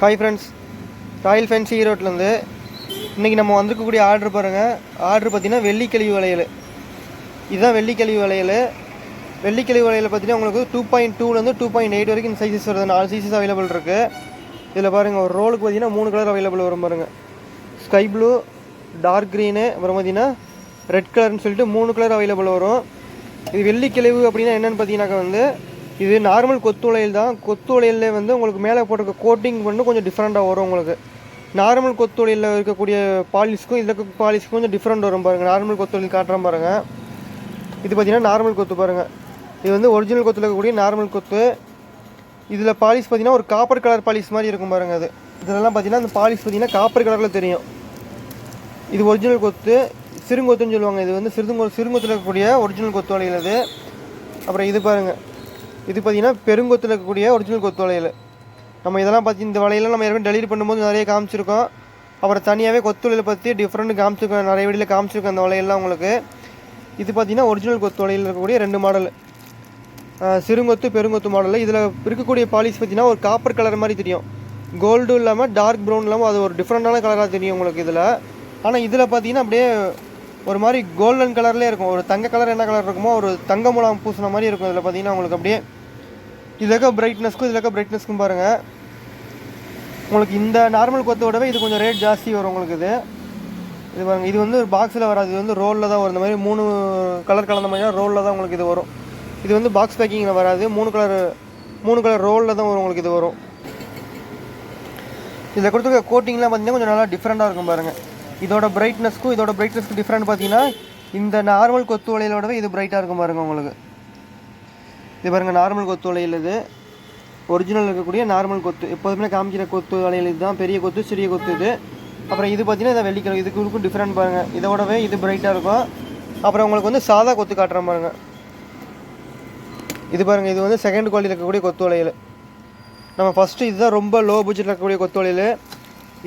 Hi friends royal fancy ஈரோட்லேருந்து இன்றைக்கி நம்ம வந்திருக்கக்கூடிய ஆர்டர் பாருங்கள் ஆர்டர் பார்த்தீங்கன்னா வெள்ளிக்கிழவி வளையல். இதுதான் வெள்ளிக்கிழவி வளையல். வெள்ளிக்கிழவி வளையல் பார்த்தீங்கன்னா உங்களுக்கு டூ பாயிண்ட் டூலேருந்து டூ பாயிண்ட் எயிட் வரைக்கும் சைஸஸ் வருது. நாலு சைஸஸ் அவைலபிள் இருக்குது இதில் பாருங்கள் ஒரு ரோலுக்கு பார்த்தீங்கன்னா மூணு கலர் அவைலபிள் வரும் பாருங்கள் ஸ்கை ப்ளூ டார்க் க்ரீனு அப்புறம் பார்த்திங்கன்னா ரெட் கலர்னு சொல்லிட்டு மூணு கலர் அவைலபிள் வரும். இது வெள்ளிக்கிழவு அப்படின்னா என்னென்னு பார்த்தீங்கன்னாக்கா வந்து இது நார்மல் கொத்துவளையல் தான். கொத்து வந்து உங்களுக்கு மேலே போட்டிருக்க கோட்டிங் வந்து கொஞ்சம் டிஃப்ரெண்ட்டாக வரும் உங்களுக்கு. நார்மல் கொத்துவளையில் இருக்கக்கூடிய பாலிஷ்க்கும் இதில் இருக்க பாலிஷ்க்கும் கொஞ்சம் டிஃப்ரெண்ட் வரும் பாருங்கள் நார்மல் கொத்து காட்டுற பாருங்கள் இது பார்த்தீங்கன்னா நார்மல் கொத்து பாருங்கள் இது வந்து ஒரிஜினல் கொத்தில் இருக்கக்கூடிய நார்மல் கொத்து. இதில் பாலிஷ் பார்த்தீங்கன்னா ஒரு காப்பர் கலர் பாலிஷ் மாதிரி இருக்கும் பாருங்கள் அது. இதெல்லாம் பார்த்தீங்கன்னா அந்த பாலிஷ் பார்த்தீங்கன்னா காப்பர் கலரில் தெரியும். இது ஒரிஜினல் கொத்து. சிறுங்கொத்துன்னு சொல்லுவாங்க. இது வந்து சிறுங்கொ சிறுங்கொத்தில் இருக்கக்கூடிய ஒரிஜினல் கொத்து வளையல் இது அப்புறம் இது பாருங்கள் இது பார்த்தீங்கன்னா பெருங்கொத்தில் இருக்கக்கூடிய ஒரிஜினல் கொத்து வளையல். நம்ம இதெல்லாம் பார்த்து இந்த வலையெல்லாம் நம்ம ஏற்கனவே டெலிவரி பண்ணும்போது நிறைய காமிச்சிருக்கோம். அப்புறம் தனியாகவே கொத்து வலையில் பற்றி டிஃப்ரெண்ட் காமிச்சிருக்கோம். நிறைய வீடியோவில் காமிச்சிருக்கோம் அந்த வலையெல்லாம் உங்களுக்கு. இது பார்த்திங்கன்னா ஒரிஜினல் கொத்து வலையில் இருக்கக்கூடிய ரெண்டு மாடல் சிறுங்கொத்து பெருங்கொத்து மாடலில் இதில் இருக்கக்கூடிய பாலிஷ் பார்த்தீங்கன்னா ஒரு காப்பர் கலர் மாதிரி தெரியும். கோல்டு இல்லாமல் டார்க் ப்ரௌன் இல்லாமல் அது ஒரு டிஃப்ரெண்ட்டான கலராக தெரியும் உங்களுக்கு இதில். ஆனால் இதில் பார்த்தீங்கன்னா அப்படியே ஒரு மாதிரி கோல்டன் கலர்லேயே இருக்கும். ஒரு தங்க கலர் என்ன கலர் இருக்குமோ ஒரு தங்க முலாம் பூசின மாதிரி இருக்கும். இதில் பார்த்தீங்கன்னா உங்களுக்கு அப்படியே இதில் பிரைட்னஸ்க்கும் இதில் பிரைட்னஸ்க்கும் பாருங்கள் உங்களுக்கு இந்த நார்மல் கொத்தை விடவே இது கொஞ்சம் ரேட் ஜாஸ்தி வரும் உங்களுக்கு இது. இது பாருங்கள் இது வந்து ஒரு பாக்ஸில் வராது. இது வந்து ரோலில் தான் வரும். இந்த மாதிரி மூணு கலர் கலந்த மாதிரி ரோலில் தான் உங்களுக்கு இது வரும். இது வந்து பாக்ஸ் பேக்கிங்கில் வராது. மூணு கலர் மூணு கலர் ரோலில் தான் வரும் உங்களுக்கு இது வரும். இதில் கொடுத்துருக்க கோட்டிங்லாம் பார்த்தீங்கன்னா கொஞ்சம் நல்லா டிஃப்ரெண்ட்டாக இருக்கும் பாருங்கள் இதோட பிரைட்னஸ்க்கும் இதோட பிரைட்னஸ்க்கும் டிஃப்ரெண்ட் பார்த்தீங்கன்னா இந்த நார்மல் கொத்து வளையலோடவே இது பிரைட்டாக இருக்கும் பாருங்கள் உங்களுக்கு. இது பாருங்கள் நார்மல் கொத்து வளையல் இது. ஒரிஜினல் இருக்கக்கூடிய நார்மல் கொத்து. எப்போதுமே காமிக்கிற கொத்து வளையல் இதுதான். பெரிய கொத்து சிறிய கொத்து இது. அப்புறம் இது பார்த்தீங்கன்னா இதை வெள்ளிக்கிழமை. இதுக்கு இருக்கும் டிஃப்ரெண்ட் பாருங்கள் இதோடவே இது பிரைட்டாக இருக்கும். அப்புறம் உங்களுக்கு வந்து சாதா கொத்து காட்டுறேன் பாருங்கள் இது பாருங்கள் இது வந்து செகண்ட் குவாலிட்டி இருக்கக்கூடிய கொத்து வளையல். நம்ம ஃபஸ்ட்டு இதுதான் ரொம்ப லோ பட்ஜெட்டில் இருக்கக்கூடிய கொத்து வளையல்.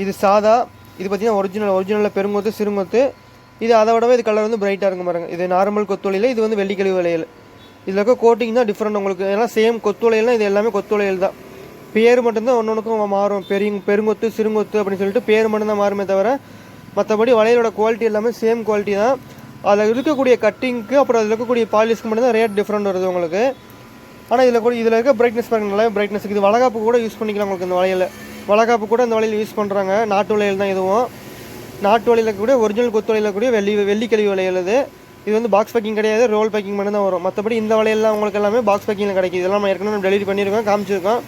இது சாதா. இது பார்த்தீங்கன்னா ஒரிஜினல் ஒரிஜினலில் பெருங்கொத்து சிறுங்கொத்து. இது அதை விடவே இது கலர் வந்து பிரைட்டாக இருக்கும் பாருங்கள் இது நார்மல் கொத்து வளையல். இது வந்து வெள்ளிக்கிழவு வளையல். இதில் இருக்க கோட்டிங் தான் டிஃப்ரெண்ட் உங்களுக்கு. எல்லாம் சேம் கொத்து இது எல்லாமே கொத்துளையல் தான். பேர் மட்டும்தான் ஒன்று ஒன்றுக்கும் மாறும். பெரிய பெருங்கொத்து சிறுங்கொத்து அப்படின்னு சொல்லிட்டு பேர் மட்டும்தான் மாறுமே தவிர மற்றபடி வளையலோட குவாலிட்டி எல்லாமே சேம் குவாலிட்டி தான். அதில் இருக்கக்கூடிய கட்டிங்க்கு அப்புறம் அதில் இருக்கக்கூடிய பாலிஷ்க்கு மட்டும்தான் ரேட் டிஃப்ரெண்ட் வருது உங்களுக்கு. ஆனால் இதில் கூட இதில் இருக்க பிரைட்னஸ் பாருங்க நல்லா பிரைட்னஸ் இது வளகாப்பு கூட யூஸ் பண்ணிக்கலாம் உங்களுக்கு இந்த வளையல். வளகாப்பு கூட இந்த வளையல் யூஸ் பண்ணுறாங்க நாட்டு வளையல் தான் இதுவும். நாட்டு வளையல் கூட ஒரிஜினல் கொத்து வளையல் கூட வெள்ளி வெள்ளிக்கிழவி வளையல் இது. இது வந்து பாக்ஸ் பேக்கிங் கிடையாது ரோல் பேக்கிங் மட்டும் தான் வரும். மற்றபடி இந்த வலையெல்லாம் உங்களுக்கு எல்லாமே பாக்ஸ் பேக்கிங்கில் கிடைக்கிது. இதெல்லாம் நம்ம ஏற்கனவே டெலிவரி பண்ணியிருக்கோம் காமிச்சிருக்கோம்.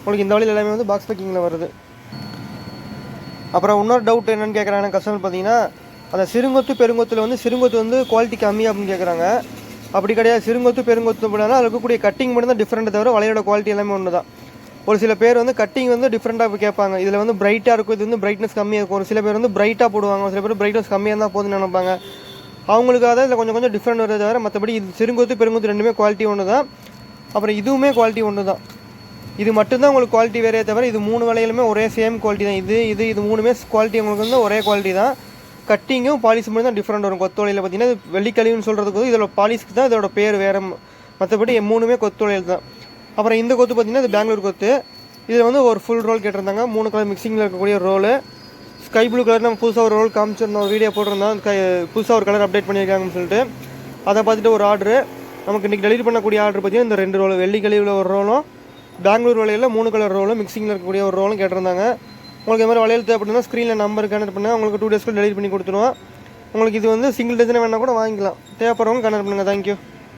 உங்களுக்கு இந்த வளையல் எல்லாமே வந்து பாக்ஸ் பேக்கிங்கில் வருது. அப்புறம் இன்னொரு டவுட் என்னென்னு கேட்குறாங்க கஸ்டமர் பார்த்தீங்கன்னா அந்த சிறுங்கொத்து பெருங்கொத்தில் வந்து சிறுங்கொத்து வந்து குவாலிட்டி கம்மி அப்படின்னு கேட்குறாங்க அப்படி கிடையாது. சிறுங்கொத்து பெருங்கொத்து அப்படின்னா அதில் இருக்கக்கூடிய கட்டிங் மட்டும் தான் டிஃப்ரெண்ட்டை தவிர வலையோட குவாலிட்டி எல்லாமே ஒன்று தான் ஒரு சில பேர் வந்து கட்டிங் வந்து டிஃப்ரெண்ட்டாக கேட்பாங்க. இதில் வந்து பிரைட்டாக இருக்கும் இது வந்து பிரைட்னஸ் கம்மியாக இருக்கும். ஒரு சில பேர் வந்து பிரைட்டாக போடுவாங்க. ஒரு சில பேர் பிரைட்னஸ் கம்மியாக இருந்தால் போதும்னு நினைப்பாங்க. அவங்களுக்காக தான் இதில் கொஞ்சம் கொஞ்சம் டிஃப்ரெண்ட் வருது தவிர மற்றபடி இது சிறுங்குத்து பெருங்கொத்து ரெண்டுமே குவாலிட்டி ஒன்று தான். அப்புறம் இதுவுமே குவாலிட்டி ஒன்று தான். இது மட்டும்தான் உங்களுக்கு குவாலிட்டி வேறே தவிர இது மூணு வளையலுமே ஒரே சேம் குவாலிட்டி தான். இது இது இது மூணுமே குவாலிட்டி உங்களுக்கு வந்து ஒரே குவாலிட்டி தான். கட்டிங்கும் பாலிஷ் மட்டும் தான் டிஃப்ரெண்ட் வரும். கொத்தோலையில் பார்த்தீங்கன்னா இது வெள்ளிக்கழிவுன்னு சொல்கிறதுக்கு வந்து இதோட பாலிஷ்க்கு தான் இதோட பேர் வேறு மற்றபடி மூணுமே கொத்தோலையில் தான். அப்புறம் இந்த கொத்து பார்த்தீங்கன்னா இது பெங்களூர் கொத்து. இதில் வந்து ஒரு ஃபுல் ரோல் கேட்டிருந்தாங்க. மூணு கலர் மிக்சிங்கில் இருக்கக்கூடிய ரோலு ஸ்கை ப்ளூ கலர் நம்ம புதுசாக ஒரு ரோல் காமிச்சிருந்தோம் ஒரு வீடியோ போட்டிருந்தோம். ஸ்கை புதுசாக ஒரு கலர் அப்டேட் பண்ணியிருக்காங்கன்னு சொல்லிட்டு. அதை பார்த்துட்டு ஒரு ஆர்டரு நமக்கு இன்றைக்கி டெலிவரி பண்ணக்கூடிய ஆர்டர் பார்த்தீங்கன்னா இந்த ரெண்டு ரோல் வெள்ளி கழிவில் ஒரு ரோலும் பெங்களூர் வலையில் மூணு கலர் ரோலும் மிக்சிங்கில் இருக்கக்கூடிய ஒரு ரோலும் கேட்டிருந்தாங்க. உங்களுக்கு இது மாதிரி வளையல் தேவைப்படுனா ஸ்க்ரீனில் நம்பர் கனெக்ட் பண்ணுங்கள் உங்களுக்கு டூ டேஸ்க்கு டெலிவரி பண்ணி கொடுத்துருவோம். உங்களுக்கு இது வந்து சிங்கிள் டஜன் வேணால் கூட வாங்கிக்கலாம். தேவைப்படுறவங்க கனெக்ட் பண்ணுங்கள் தேங்க்யூ